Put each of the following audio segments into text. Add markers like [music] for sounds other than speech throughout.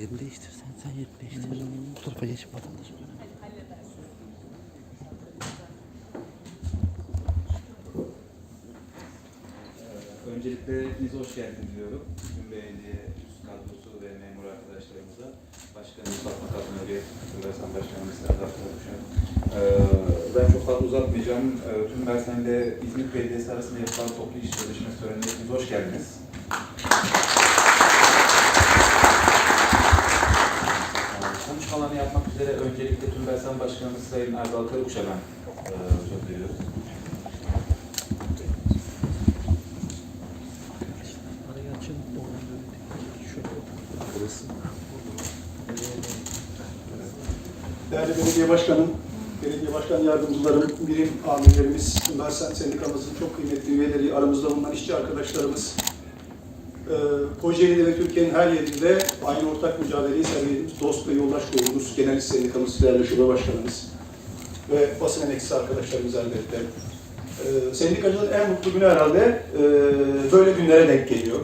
yerini değiştir sen. Sen yerini değiştir. Bu tarafa geç vatandaş. Öncelikle hepinize hoş geldiniz diyorum. Tüm belediye üst kadrosu ve memur arkadaşlarımıza, başkanımız Fatma Kadın Öge, Kırgızistan Başkanımız Serdar. Ee, ben çok fazla uzatmayacağım. Ee, tüm Mersen ile İzmit Belediyesi arasında yapılan toplu iş sözleşmesi törenine hepiniz hoş geldiniz. Ee, Konuşmalarını yapmak üzere öncelikle tüm Mersen Başkanımız Sayın Erdal Karukuş'a ben e, söz veriyorum. Değerli belediye başkanım, belediye başkan yardımcılarım, birim amirlerimiz, Mersen Sendikamızın çok kıymetli üyeleri, aramızda bulunan işçi arkadaşlarımız, Kocaeli'de ve Türkiye'nin her yerinde aynı ortak mücadeleyi sergilediğimiz dost ve yoldaş grubumuz, Genel Sendikamız, değerli şube başkanımız ve basın emekçisi arkadaşlarımız elbette. E, sendikacıların en mutlu günü herhalde e, böyle günlere denk geliyor.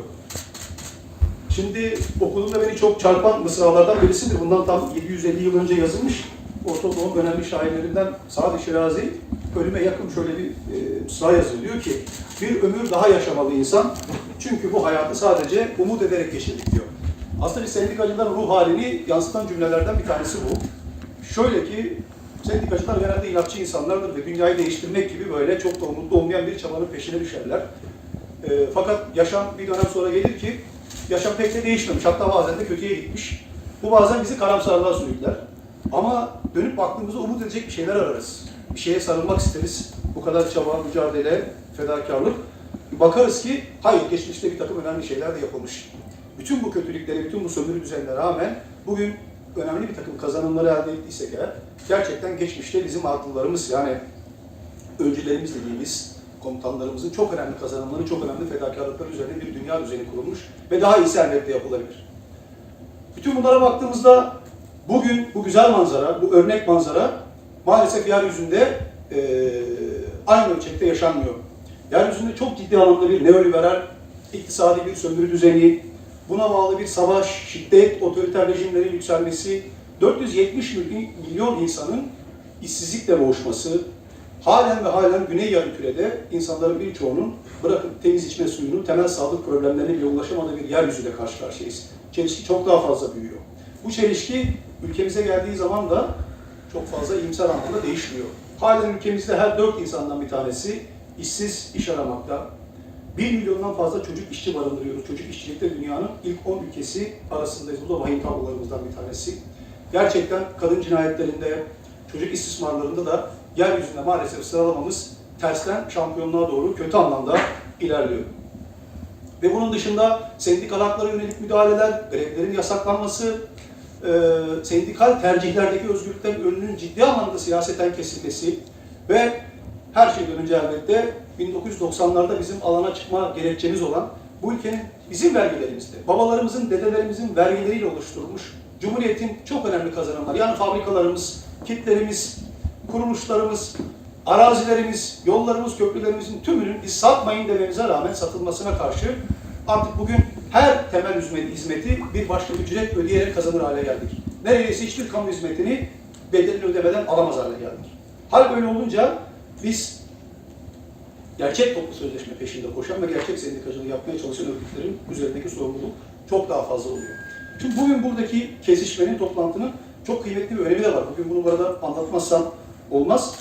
Şimdi okulumda beni çok çarpan mısralardan birisidir. Bundan tam 750 yıl önce yazılmış. Orta önemli şairlerinden Sadi Şirazi ölüme yakın şöyle bir e, mısra yazıyor. Diyor ki, bir ömür daha yaşamalı insan. Çünkü bu hayatı sadece umut ederek geçirdik diyor. Aslında bir sendikacıların ruh halini yansıtan cümlelerden bir tanesi bu. Şöyle ki, sendikacılar genelde inatçı insanlardır ve dünyayı değiştirmek gibi böyle çok da umutlu olmayan bir çabanın peşine düşerler. E, fakat yaşam bir dönem sonra gelir ki yaşam pek de değişmemiş. Hatta bazen de kötüye gitmiş. Bu bazen bizi karamsarlığa sürükler. Ama dönüp baktığımızda umut edecek bir şeyler ararız. Bir şeye sarılmak isteriz. Bu kadar çaba, mücadele, fedakarlık. Bakarız ki hayır geçmişte bir takım önemli şeyler de yapılmış. Bütün bu kötülüklere, bütün bu sömürü düzenine rağmen bugün önemli bir takım kazanımları elde ettiysek eğer gerçekten geçmişte bizim akıllarımız yani öncülerimiz dediğimiz komutanlarımızın çok önemli kazanımları, çok önemli fedakarlıkları üzerine bir dünya düzeni kurulmuş ve daha iyisi elbette yapılabilir. Bütün bunlara baktığımızda bugün bu güzel manzara, bu örnek manzara maalesef yeryüzünde eee aynı ölçekte yaşanmıyor. Yeryüzünde çok ciddi anlamda bir neoliberal, iktisadi bir sömürü düzeni, buna bağlı bir savaş, şiddet, otoriter rejimlerin yükselmesi, 470 milyon insanın işsizlikle boğuşması, halen ve halen Güney Yarımküre'de insanların birçoğunun bırakıp temiz içme suyunu, temel sağlık problemlerine bile ulaşamadığı bir yeryüzüyle karşı karşıyayız. Çelişki çok daha fazla büyüyor. Bu çelişki ülkemize geldiği zaman da çok fazla iyimser anlamda değişmiyor. Halen ülkemizde her dört insandan bir tanesi işsiz, iş aramakta. 1 milyondan fazla çocuk işçi barındırıyoruz. Çocuk işçilikte dünyanın ilk 10 ülkesi arasındayız. Bu da vahim tablolarımızdan bir tanesi. Gerçekten kadın cinayetlerinde, çocuk istismarlarında da yeryüzünde maalesef sıralamamız tersten şampiyonluğa doğru kötü anlamda ilerliyor. Ve bunun dışında sendikal haklara yönelik müdahaleler, grevlerin yasaklanması, e, sendikal tercihlerdeki özgürlüklerin önünün ciddi anlamda siyaseten kesilmesi ve her şeyden önce elbette 1990'larda bizim alana çıkma gerekçemiz olan bu ülkenin bizim vergilerimizde, babalarımızın, dedelerimizin vergileriyle oluşturulmuş Cumhuriyet'in çok önemli kazanımları. Yani fabrikalarımız, kitlerimiz, kuruluşlarımız, arazilerimiz, yollarımız, köprülerimizin tümünün biz satmayın dememize rağmen satılmasına karşı artık bugün her temel hizmeti, bir başka ücret ödeyerek kazanır hale geldik. Neredeyse hiçbir kamu hizmetini bedelini ödemeden alamaz hale geldik. Hal böyle olunca biz gerçek toplu sözleşme peşinde koşan ve gerçek sendikacılığı yapmaya çalışan örgütlerin üzerindeki sorumluluk çok daha fazla oluyor. Şimdi bugün buradaki kesişmenin, toplantının çok kıymetli bir önemi de var. Bugün bunu burada anlatmazsam olmaz.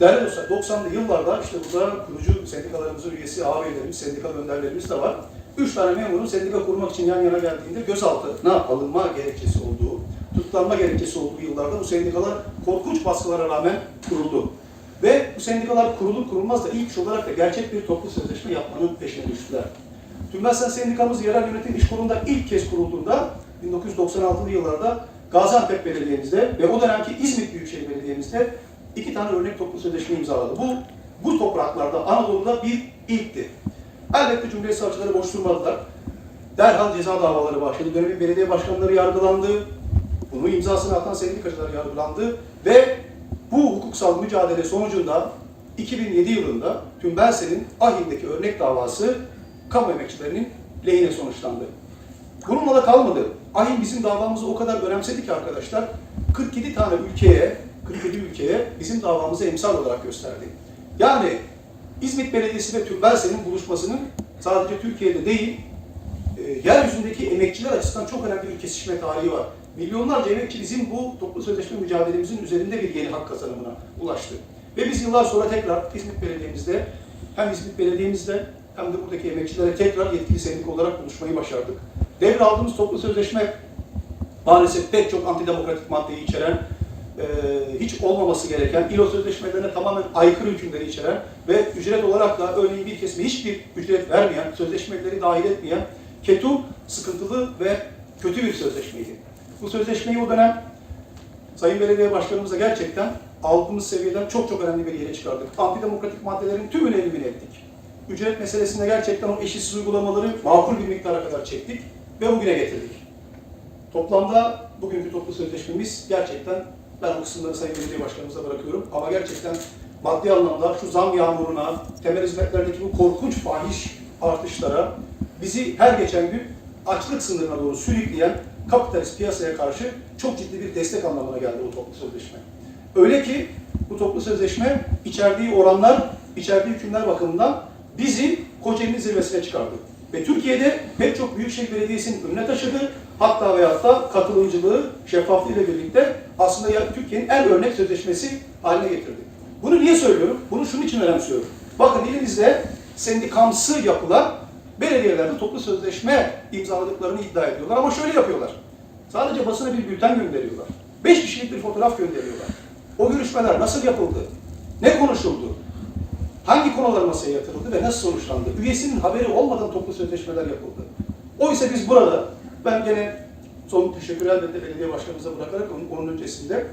Değerli dostlar, 90'lı yıllarda işte burada kurucu sendikalarımızın üyesi ağabeylerimiz, sendikal önderlerimiz de var. Üç tane memurun sendika kurmak için yan yana geldiğinde gözaltına alınma gerekçesi olduğu, tutuklanma gerekçesi olduğu yıllarda bu sendikalar korkunç baskılara rağmen kuruldu. Ve bu sendikalar kurulur kurulmaz da ilk iş olarak da gerçek bir toplu sözleşme yapmanın peşine düştüler. Tümbersen Sendikamız yerel yönetim iş kurulunda ilk kez kurulduğunda 1996'lı yıllarda Gaziantep Belediye'mizde ve o dönemki İzmit Büyükşehir Belediye'mizde iki tane örnek toplu sözleşme imzaladı. Bu, bu topraklarda Anadolu'da bir ilkti. Elbette Cumhuriyet Savcıları boş durmadılar. Derhal ceza davaları başladı. Dönemin belediye başkanları yargılandı. Bunu imzasını atan sendikacılar yargılandı. Ve bu hukuksal mücadele sonucunda 2007 yılında Tümbelsen'in Ahim'deki örnek davası kamu emekçilerinin lehine sonuçlandı. Bununla da kalmadı. AİM bizim davamızı o kadar önemsedi ki arkadaşlar 47 tane ülkeye 47 ülkeye bizim davamızı emsal olarak gösterdi. Yani İzmit Belediyesi ve Tübelsen'in buluşmasının sadece Türkiye'de değil, e, yeryüzündeki emekçiler açısından çok önemli bir kesişme tarihi var. Milyonlarca emekçi bizim bu toplu sözleşme mücadelemizin üzerinde bir yeni hak kazanımına ulaştı. Ve biz yıllar sonra tekrar İzmit Belediye'mizde hem İzmit Belediye'mizde hem de buradaki emekçilere tekrar yetkili sendika olarak buluşmayı başardık. Devraldığımız toplu sözleşme maalesef pek çok antidemokratik maddeyi içeren, e, hiç olmaması gereken, İLO sözleşmelerine tamamen aykırı hükümleri içeren ve ücret olarak da örneğin bir kesime hiçbir ücret vermeyen, sözleşmeleri dahil etmeyen, ketum, sıkıntılı ve kötü bir sözleşmeydi. Bu sözleşmeyi o dönem Sayın Belediye Başkanımızla gerçekten aldığımız seviyeden çok çok önemli bir yere çıkardık. Antidemokratik maddelerin tümünü elimine ettik. Ücret meselesinde gerçekten o eşitsiz uygulamaları makul bir miktara kadar çektik ve bugüne getirdik. Toplamda bugünkü toplu sözleşmemiz gerçekten ben o kısımları Sayın Belediye Başkanımıza bırakıyorum ama gerçekten maddi anlamda şu zam yağmuruna, temel hizmetlerdeki bu korkunç fahiş artışlara bizi her geçen gün açlık sınırına doğru sürükleyen kapitalist piyasaya karşı çok ciddi bir destek anlamına geldi bu toplu sözleşme. Öyle ki bu toplu sözleşme içerdiği oranlar, içerdiği hükümler bakımından bizi Kocaeli'nin zirvesine çıkardı. Ve Türkiye'de pek çok büyükşehir belediyesinin önüne taşıdı. Hatta ve hatta katılımcılığı, şeffaflığı ile birlikte aslında Türkiye'nin en örnek sözleşmesi haline getirdi. Bunu niye söylüyorum? Bunu şunun için önemsiyorum. Bakın elimizde sendikamsı yapılan belediyelerde toplu sözleşme imzaladıklarını iddia ediyorlar ama şöyle yapıyorlar. Sadece basına bir bülten gönderiyorlar. Beş kişilik bir fotoğraf gönderiyorlar. O görüşmeler nasıl yapıldı? Ne konuşuldu? Hangi konular masaya yatırıldı ve nasıl sonuçlandı? Üyesinin haberi olmadan toplu sözleşmeler yapıldı. Oysa biz burada, ben gene son teşekkür elbette belediye başkanımıza bırakarak onun, onun öncesinde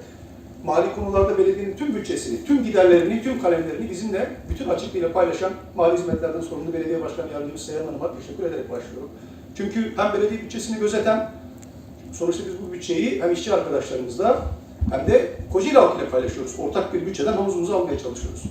mali konularda belediyenin tüm bütçesini, tüm giderlerini, tüm kalemlerini bizimle bütün açıklığıyla paylaşan mali hizmetlerden sorumlu belediye başkan yardımcısı Seyhan Hanım'a teşekkür ederek başlıyorum. Çünkü hem belediye bütçesini gözeten, sonuçta biz bu bütçeyi hem işçi arkadaşlarımızla hem de Kocaeli halkıyla paylaşıyoruz. Ortak bir bütçeden havuzumuzu almaya çalışıyoruz.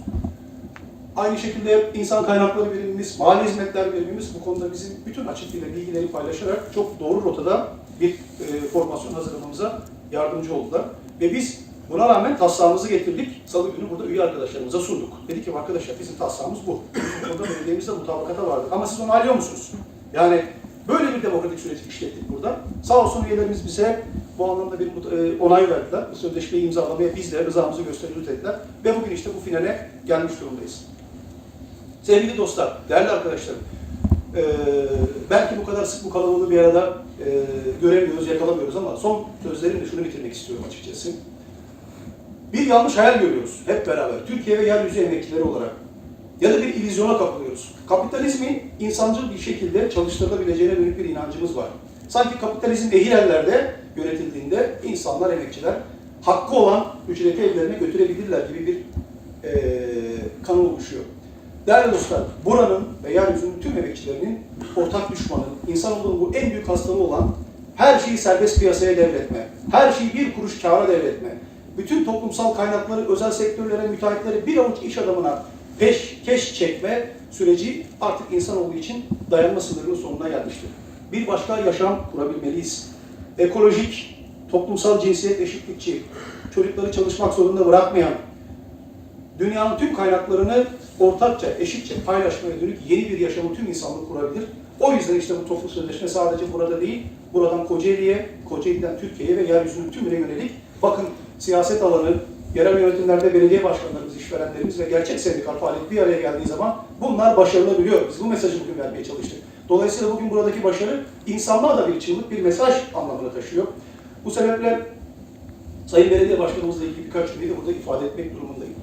Aynı şekilde insan kaynakları birimimiz, mali hizmetler birimimiz bu konuda bizim bütün açıklığıyla bilgileri paylaşarak çok doğru rotada bir e, formasyon hazırlamamıza yardımcı oldular. Ve biz buna rağmen taslağımızı getirdik. Salı günü burada üye arkadaşlarımıza sunduk. Dedik ki arkadaşlar bizim taslağımız bu. Burada belediyemizde mutabakata vardı. Ama siz onu alıyor musunuz? Yani böyle bir demokratik süreci işlettik burada. Sağ olsun üyelerimiz bize bu anlamda bir e, onay verdiler. Bu sözleşmeyi imzalamaya biz de rızamızı gösteriyoruz dediler. Ve bugün işte bu finale gelmiş durumdayız. Sevgili dostlar, değerli arkadaşlarım, eee, belki bu kadar sık bu kalabalığı bir arada eee, göremiyoruz, yakalamıyoruz ama son sözlerimle şunu bitirmek istiyorum açıkçası. Bir yanlış hayal görüyoruz hep beraber, Türkiye ve yeryüzü emekçileri olarak. Ya da bir illüzyona kapılıyoruz. Kapitalizmin insancıl bir şekilde çalıştırılabileceğine dönük bir inancımız var. Sanki kapitalizm ehil ellerde yönetildiğinde insanlar, emekçiler hakkı olan ücreti evlerine götürebilirler gibi bir eee kanı oluşuyor. Değerli dostlar, buranın ve yeryüzünün tüm emekçilerinin ortak düşmanı, insanoğlunun bu en büyük hastalığı olan her şeyi serbest piyasaya devretme, her şeyi bir kuruş kâra devretme, bütün toplumsal kaynakları özel sektörlere, müteahhitlere bir avuç iş adamına peş, keş çekme süreci artık insanoğlu için dayanma sınırının sonuna gelmiştir. Bir başka yaşam kurabilmeliyiz. Ekolojik, toplumsal cinsiyet eşitlikçi, çocukları çalışmak zorunda bırakmayan, dünyanın tüm kaynaklarını ortakça, eşitçe paylaşmaya dönük yeni bir yaşamı tüm insanlık kurabilir. O yüzden işte bu toplu sözleşme sadece burada değil, buradan Kocaeli'ye, Kocaeli'den Türkiye'ye ve yeryüzünün tümüne yönelik. Bakın siyaset alanı, yerel yönetimlerde belediye başkanlarımız, işverenlerimiz ve gerçek sendikal faaliyet bir araya geldiği zaman bunlar başarılabiliyor. Biz bu mesajı bugün vermeye çalıştık. Dolayısıyla bugün buradaki başarı insanlığa da bir çığlık, bir mesaj anlamını taşıyor. Bu sebeple Sayın Belediye Başkanımızla ilgili birkaç cümleyi de burada ifade etmek durumundayım.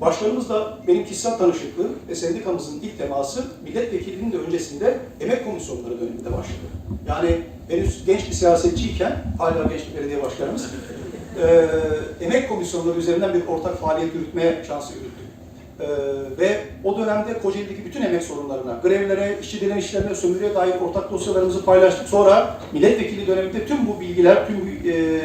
Başkanımızla benim kişisel tanışıklığım ve sendikamızın ilk teması milletvekilliğinin de öncesinde emek komisyonları döneminde başladı. Yani henüz genç bir siyasetçiyken, hala genç bir belediye başkanımız, [laughs] eee emek komisyonları üzerinden bir ortak faaliyet yürütmeye şansı yürüttük. Eee, ve o dönemde Kocaeli'deki bütün emek sorunlarına, grevlere, işçilerin işlerine, sömürüye dair ortak dosyalarımızı paylaştık. Sonra milletvekili döneminde tüm bu bilgiler, tüm eee,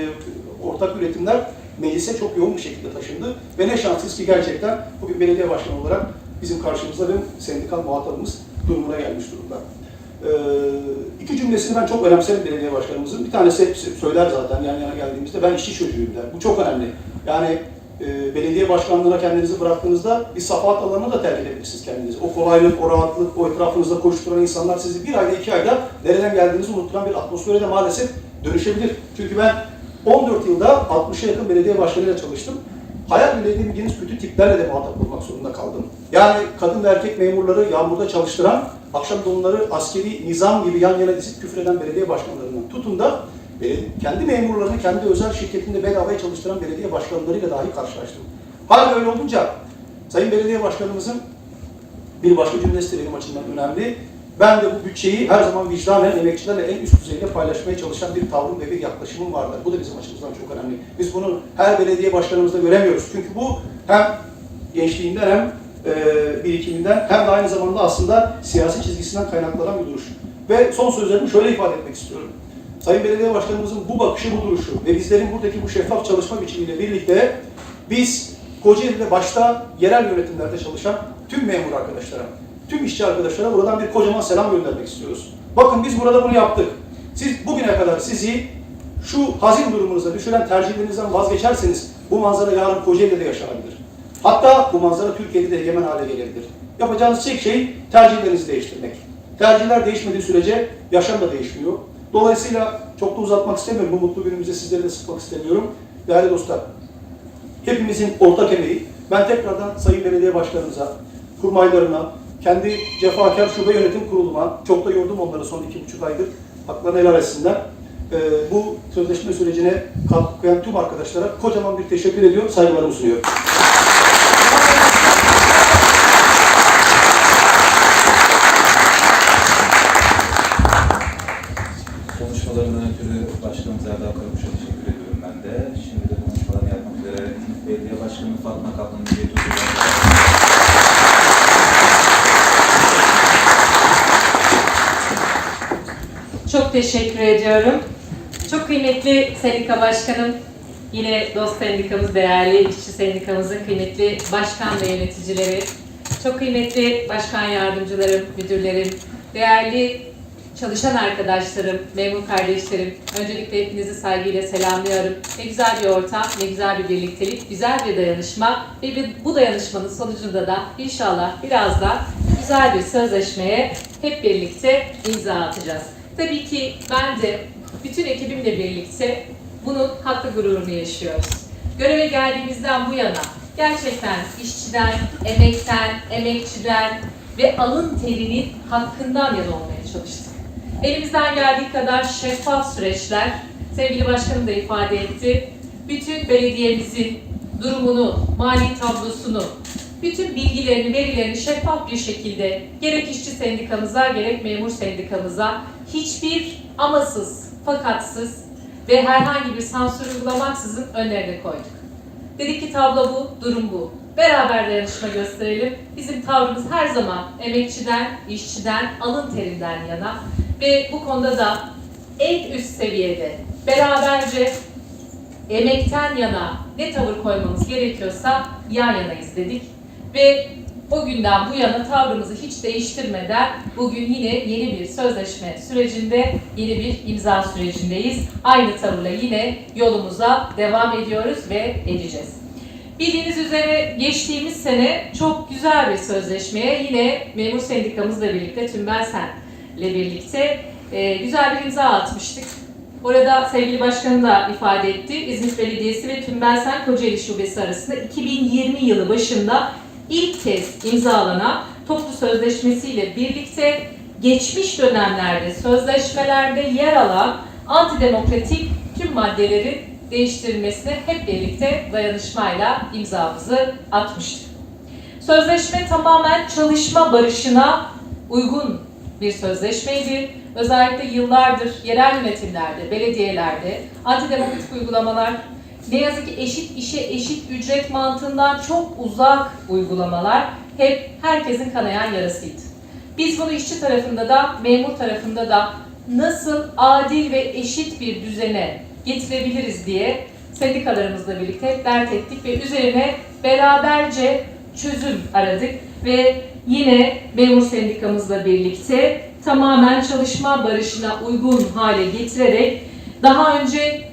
ortak üretimler meclise çok yoğun bir şekilde taşındı. Ve ne şanslıyız ki gerçekten bugün belediye başkanı olarak bizim karşımızda ve sendikal muhatabımız durumuna gelmiş durumda. Ee, iki cümlesini ben çok önemserim belediye başkanımızın. Bir tanesi hep söyler zaten yan yana geldiğimizde ben işçi çocuğuyum der. Bu çok önemli. Yani e, belediye başkanlığına kendinizi bıraktığınızda bir safahat alanına da terk edebilirsiniz kendinizi. O kolaylık, o rahatlık, o etrafınızda koşturan insanlar sizi bir ayda iki ayda nereden geldiğinizi unutturan bir atmosfere de maalesef dönüşebilir. Çünkü ben 14 yılda 60'a yakın belediye başkanıyla çalıştım. Hayal bile edemeyeceğiniz kötü tiplerle de muhatap olmak zorunda kaldım. Yani kadın ve erkek memurları yağmurda çalıştıran, akşam da onları askeri nizam gibi yan yana dizip küfreden belediye başkanlarından tutun da e, kendi memurlarını kendi özel şirketinde bedavaya çalıştıran belediye başkanlarıyla dahi karşılaştım. Hal öyle olunca Sayın Belediye Başkanımızın bir başka cümlesi de benim açımdan önemli. Ben de bu bütçeyi her zaman vicdanen emekçilerle en üst düzeyde paylaşmaya çalışan bir tavrım ve bir yaklaşımım vardır. Bu da bizim açımızdan çok önemli. Biz bunu her belediye başkanımızda göremiyoruz. Çünkü bu hem gençliğinden hem e, birikiminden hem de aynı zamanda aslında siyasi çizgisinden kaynaklanan bir duruş. Ve son sözlerimi şöyle ifade etmek istiyorum. Sayın Belediye Başkanımızın bu bakışı, bu duruşu ve bizlerin buradaki bu şeffaf çalışma biçimiyle birlikte biz Kocaeli'de başta yerel yönetimlerde çalışan tüm memur arkadaşlara, tüm işçi arkadaşlara buradan bir kocaman selam göndermek istiyoruz. Bakın biz burada bunu yaptık. Siz bugüne kadar sizi şu hazin durumunuza düşüren tercihlerinizden vazgeçerseniz bu manzara yarın Kocaeli'de de yaşanabilir. Hatta bu manzara Türkiye'de de egemen hale gelebilir. Yapacağınız tek şey tercihlerinizi değiştirmek. Tercihler değişmediği sürece yaşam da değişmiyor. Dolayısıyla çok da uzatmak istemiyorum. Bu mutlu günümüzde sizleri de sıkmak istemiyorum. Değerli dostlar, hepimizin ortak emeği. Ben tekrardan Sayın Belediye Başkanımıza, kurmaylarına, kendi cefakar şube yönetim kuruluma, çok da yordum onları son iki buçuk aydır, haklarını helal etsinler. Ee, bu sözleşme sürecine katkı koyan tüm arkadaşlara kocaman bir teşekkür ediyor, saygılarımı sunuyorum. Teşekkür ediyorum. Çok kıymetli sendika başkanım, yine dost sendikamız, değerli işçi sendikamızın kıymetli başkan ve yöneticileri, çok kıymetli başkan yardımcılarım, müdürlerim, değerli çalışan arkadaşlarım, memur kardeşlerim, öncelikle hepinizi saygıyla selamlıyorum. Ne güzel bir ortam, ne güzel bir birliktelik, güzel bir dayanışma ve bu dayanışmanın sonucunda da inşallah biraz da güzel bir sözleşmeye hep birlikte imza atacağız. Tabii ki ben de bütün ekibimle birlikte bunun haklı gururunu yaşıyoruz. Göreve geldiğimizden bu yana gerçekten işçiden, emekten, emekçiden ve alın terinin hakkından yana olmaya çalıştık. Elimizden geldiği kadar şeffaf süreçler, sevgili başkanım da ifade etti, bütün belediyemizin durumunu, mali tablosunu, bütün bilgilerini, verilerini şeffaf bir şekilde gerek işçi sendikamıza gerek memur sendikamıza hiçbir amasız, fakatsız ve herhangi bir sansür uygulamaksızın önlerine koyduk. Dedik ki tablo bu, durum bu. Beraber dayanışma gösterelim. Bizim tavrımız her zaman emekçiden, işçiden, alın terinden yana ve bu konuda da en üst seviyede beraberce emekten yana ne tavır koymamız gerekiyorsa yan yanayız dedik. Ve o günden bu yana tavrımızı hiç değiştirmeden bugün yine yeni bir sözleşme sürecinde, yeni bir imza sürecindeyiz. Aynı tavırla yine yolumuza devam ediyoruz ve edeceğiz. Bildiğiniz üzere geçtiğimiz sene çok güzel bir sözleşmeye yine memur sendikamızla birlikte, Tümbelsen'le birlikte e, güzel bir imza atmıştık. Orada sevgili başkanım da ifade etti. İzmit Belediyesi ve Tümbelsen Kocaeli Şubesi arasında 2020 yılı başında ilk kez imzalanan toplu sözleşmesiyle birlikte geçmiş dönemlerde sözleşmelerde yer alan antidemokratik tüm maddelerin değiştirilmesine hep birlikte dayanışmayla imzamızı atmıştık. Sözleşme tamamen çalışma barışına uygun bir sözleşmeydi. Özellikle yıllardır yerel yönetimlerde, belediyelerde antidemokratik uygulamalar, ne yazık ki eşit işe eşit ücret mantığından çok uzak uygulamalar hep herkesin kanayan yarasıydı. Biz bunu işçi tarafında da, memur tarafında da nasıl adil ve eşit bir düzene getirebiliriz diye sendikalarımızla birlikte dert ettik ve üzerine beraberce çözüm aradık ve yine memur sendikamızla birlikte tamamen çalışma barışına uygun hale getirerek daha önce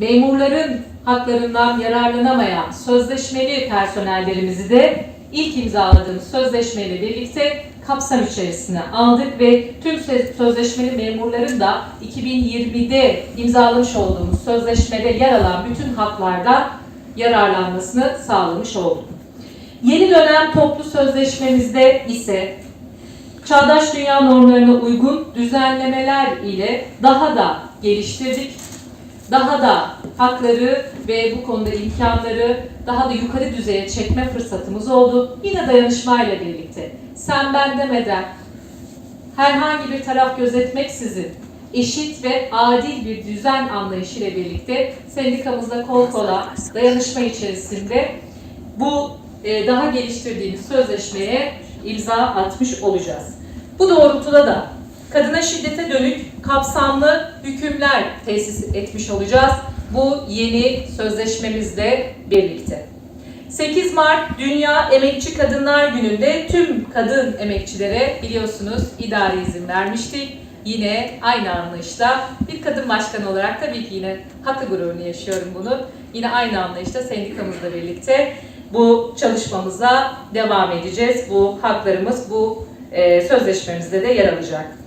memurların haklarından yararlanamayan sözleşmeli personellerimizi de ilk imzaladığımız sözleşmeyle birlikte kapsam içerisine aldık ve tüm söz- sözleşmeli memurların da 2020'de imzalamış olduğumuz sözleşmede yer alan bütün haklardan yararlanmasını sağlamış olduk. Yeni dönem toplu sözleşmemizde ise çağdaş dünya normlarına uygun düzenlemeler ile daha da geliştirdik. Daha da hakları ve bu konuda imkanları daha da yukarı düzeye çekme fırsatımız oldu. Yine dayanışmayla birlikte. Sen ben demeden herhangi bir taraf gözetmeksizin eşit ve adil bir düzen anlayışıyla birlikte sendikamızla kol kola dayanışma içerisinde bu e, daha geliştirdiğimiz sözleşmeye imza atmış olacağız. Bu doğrultuda da kadına şiddete dönük kapsamlı hükümler tesis etmiş olacağız. Bu yeni sözleşmemizle birlikte. 8 Mart Dünya Emekçi Kadınlar Günü'nde tüm kadın emekçilere biliyorsunuz idari izin vermiştik. Yine aynı anlayışla bir kadın başkan olarak tabii ki yine haklı gururunu yaşıyorum bunu. Yine aynı anlayışla sendikamızla birlikte bu çalışmamıza devam edeceğiz. Bu haklarımız bu e, sözleşmemizde de yer alacak.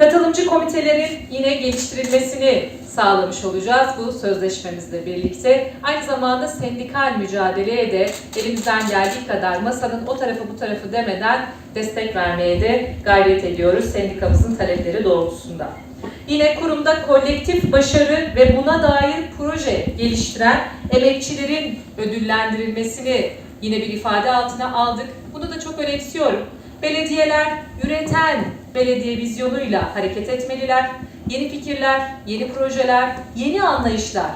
Katılımcı komitelerin yine geliştirilmesini sağlamış olacağız bu sözleşmemizle birlikte. Aynı zamanda sendikal mücadeleye de elimizden geldiği kadar masanın o tarafı bu tarafı demeden destek vermeye de gayret ediyoruz sendikamızın talepleri doğrultusunda. Yine kurumda kolektif başarı ve buna dair proje geliştiren emekçilerin ödüllendirilmesini yine bir ifade altına aldık. Bunu da çok önemsiyorum. Belediyeler üreten belediye vizyonuyla hareket etmeliler. Yeni fikirler, yeni projeler, yeni anlayışlar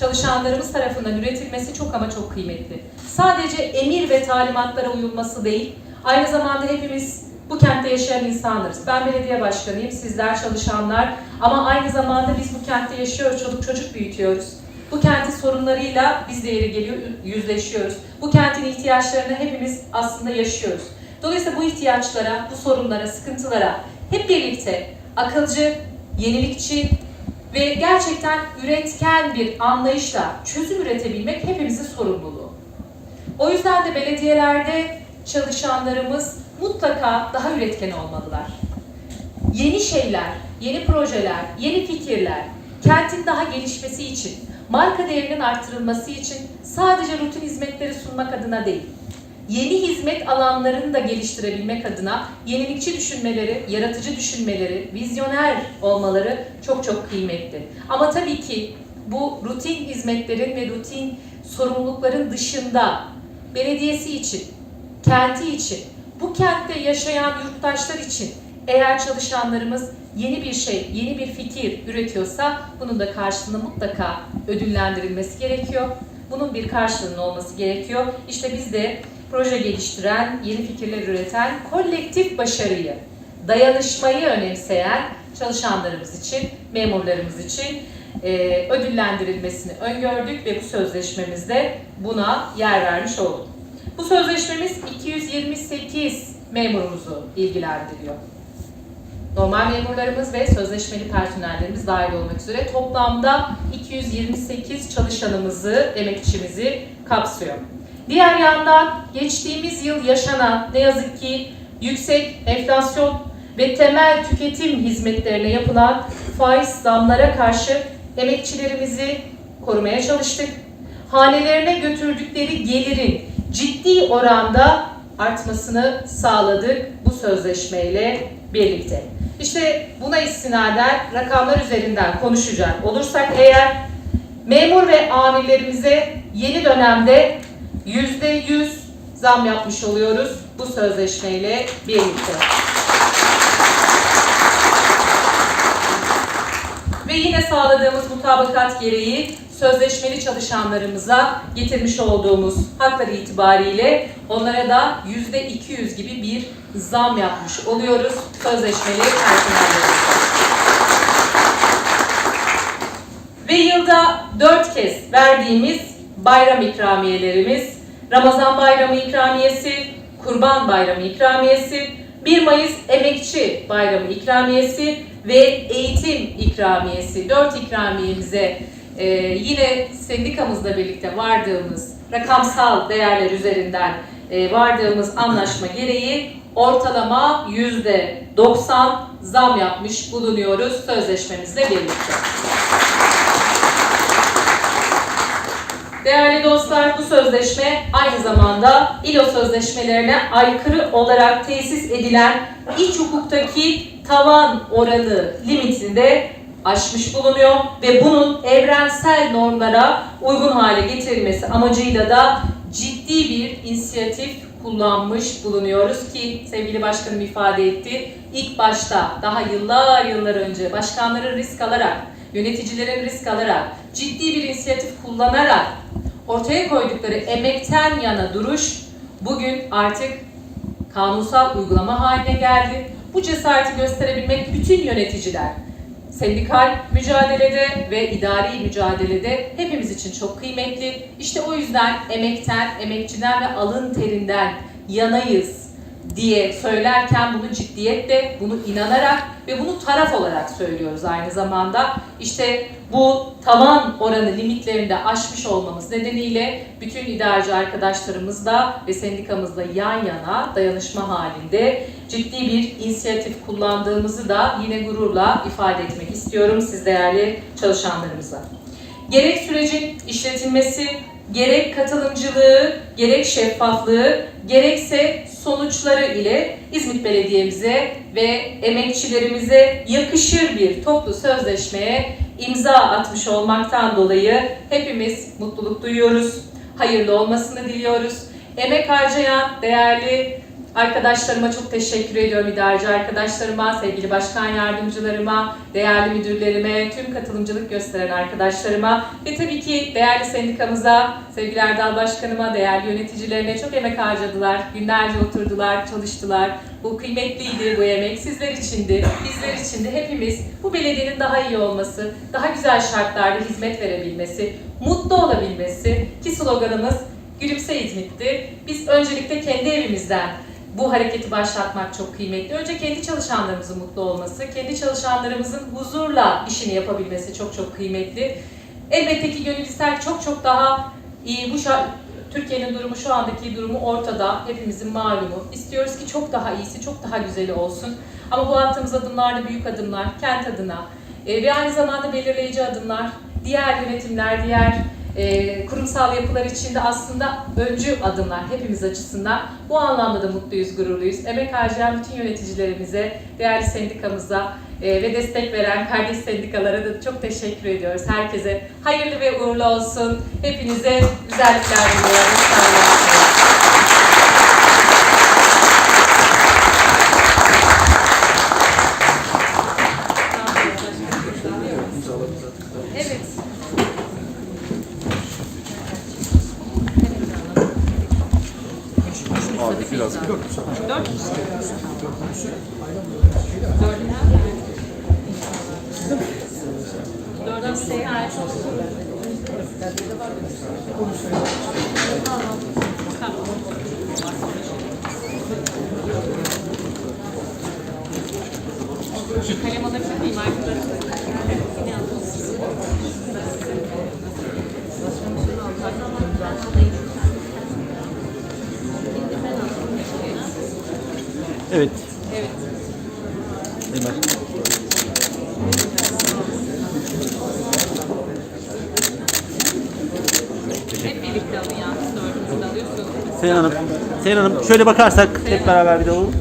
çalışanlarımız tarafından üretilmesi çok ama çok kıymetli. Sadece emir ve talimatlara uyulması değil, aynı zamanda hepimiz bu kentte yaşayan insanlarız. Ben belediye başkanıyım, sizler çalışanlar ama aynı zamanda biz bu kentte yaşıyoruz, çocuk çocuk büyütüyoruz. Bu kentin sorunlarıyla biz de yeri geliyor yüzleşiyoruz. Bu kentin ihtiyaçlarını hepimiz aslında yaşıyoruz. Dolayısıyla bu ihtiyaçlara, bu sorunlara, sıkıntılara hep birlikte akılcı, yenilikçi ve gerçekten üretken bir anlayışla çözüm üretebilmek hepimizin sorumluluğu. O yüzden de belediyelerde çalışanlarımız mutlaka daha üretken olmalılar. Yeni şeyler, yeni projeler, yeni fikirler, kentin daha gelişmesi için, marka değerinin artırılması için sadece rutin hizmetleri sunmak adına değil, yeni hizmet alanlarını da geliştirebilmek adına yenilikçi düşünmeleri, yaratıcı düşünmeleri, vizyoner olmaları çok çok kıymetli. Ama tabii ki bu rutin hizmetlerin ve rutin sorumlulukların dışında belediyesi için, kenti için, bu kentte yaşayan yurttaşlar için eğer çalışanlarımız yeni bir şey, yeni bir fikir üretiyorsa bunun da karşılığında mutlaka ödüllendirilmesi gerekiyor. Bunun bir karşılığının olması gerekiyor. İşte biz de proje geliştiren, yeni fikirler üreten, kolektif başarıyı, dayanışmayı önemseyen çalışanlarımız için, memurlarımız için e, ödüllendirilmesini öngördük ve bu sözleşmemizde buna yer vermiş olduk. Bu sözleşmemiz 228 memurumuzu ilgilendiriyor. Normal memurlarımız ve sözleşmeli personellerimiz dahil olmak üzere toplamda 228 çalışanımızı, emekçimizi kapsıyor. Diğer yandan geçtiğimiz yıl yaşanan ne yazık ki yüksek enflasyon ve temel tüketim hizmetlerine yapılan faiz zamlara karşı emekçilerimizi korumaya çalıştık. Hanelerine götürdükleri gelirin ciddi oranda artmasını sağladık bu sözleşmeyle birlikte. İşte buna istinaden rakamlar üzerinden konuşacak olursak eğer memur ve amirlerimize yeni dönemde yüzde yüz zam yapmış oluyoruz bu sözleşmeyle birlikte. Ve yine sağladığımız mutabakat gereği sözleşmeli çalışanlarımıza getirmiş olduğumuz hakları itibariyle onlara da yüzde 200 gibi bir zam yapmış oluyoruz sözleşmeli personellerimize. Ve yılda dört kez verdiğimiz bayram ikramiyelerimiz, Ramazan bayramı ikramiyesi, Kurban bayramı ikramiyesi 1 Mayıs Emekçi Bayramı ikramiyesi ve eğitim ikramiyesi. 4 ikramiyemize e, yine sendikamızla birlikte vardığımız rakamsal değerler üzerinden e, vardığımız anlaşma gereği ortalama %90 zam yapmış bulunuyoruz sözleşmemizle birlikte. Değerli dostlar bu sözleşme aynı zamanda İLO sözleşmelerine aykırı olarak tesis edilen iç hukuktaki tavan oranı limitinde aşmış bulunuyor ve bunun evrensel normlara uygun hale getirilmesi amacıyla da ciddi bir inisiyatif kullanmış bulunuyoruz ki sevgili başkanım ifade etti. İlk başta daha yıllar yıllar önce başkanların risk alarak, yöneticilerin risk alarak, ciddi bir inisiyatif kullanarak ortaya koydukları emekten yana duruş bugün artık kanunsal uygulama haline geldi. Bu cesareti gösterebilmek bütün yöneticiler, sendikal mücadelede ve idari mücadelede hepimiz için çok kıymetli. İşte o yüzden emekten, emekçiden ve alın terinden yanayız diye söylerken bunu ciddiyetle, bunu inanarak ve bunu taraf olarak söylüyoruz aynı zamanda. İşte bu tavan oranı limitlerinde aşmış olmamız nedeniyle bütün idareci arkadaşlarımızla ve sendikamızla yan yana dayanışma halinde ciddi bir inisiyatif kullandığımızı da yine gururla ifade etmek istiyorum siz değerli çalışanlarımıza. Gerek sürecin işletilmesi, gerek katılımcılığı, gerek şeffaflığı, gerekse sonuçları ile İzmit Belediye'mize ve emekçilerimize yakışır bir toplu sözleşmeye imza atmış olmaktan dolayı hepimiz mutluluk duyuyoruz. Hayırlı olmasını diliyoruz. Emek harcayan değerli Arkadaşlarıma çok teşekkür ediyorum, idareci arkadaşlarıma, sevgili başkan yardımcılarıma, değerli müdürlerime, tüm katılımcılık gösteren arkadaşlarıma ve tabii ki değerli sendikamıza, sevgili Erdal Başkanıma, değerli yöneticilerine çok emek harcadılar. Günlerce oturdular, çalıştılar. Bu kıymetliydi, bu emek sizler içindi, bizler içindi. Hepimiz bu belediyenin daha iyi olması, daha güzel şartlarda hizmet verebilmesi, mutlu olabilmesi ki sloganımız Gülümse İzmit'ti. Biz öncelikle kendi evimizden bu hareketi başlatmak çok kıymetli. Önce kendi çalışanlarımızın mutlu olması, kendi çalışanlarımızın huzurla işini yapabilmesi çok çok kıymetli. Elbette ki gönül ister çok çok daha iyi bu Türkiye'nin durumu şu andaki durumu ortada. Hepimizin malumu. İstiyoruz ki çok daha iyisi, çok daha güzeli olsun. Ama bu attığımız adımlar da büyük adımlar, kent adına e, ve aynı zamanda belirleyici adımlar. Diğer yönetimler, diğer e, kurumsal yapılar içinde aslında öncü adımlar hepimiz açısından. Bu anlamda da mutluyuz, gururluyuz. Emek harcayan bütün yöneticilerimize, değerli sendikamıza e, ve destek veren kardeş sendikalara da çok teşekkür ediyoruz. Herkese hayırlı ve uğurlu olsun. Hepinize güzellikler diliyorum. Sağ olun. Hep birlikte alın yalnız. Seyhan Hanım. Seyhan Hanım şöyle bakarsak hep beraber bir de alalım.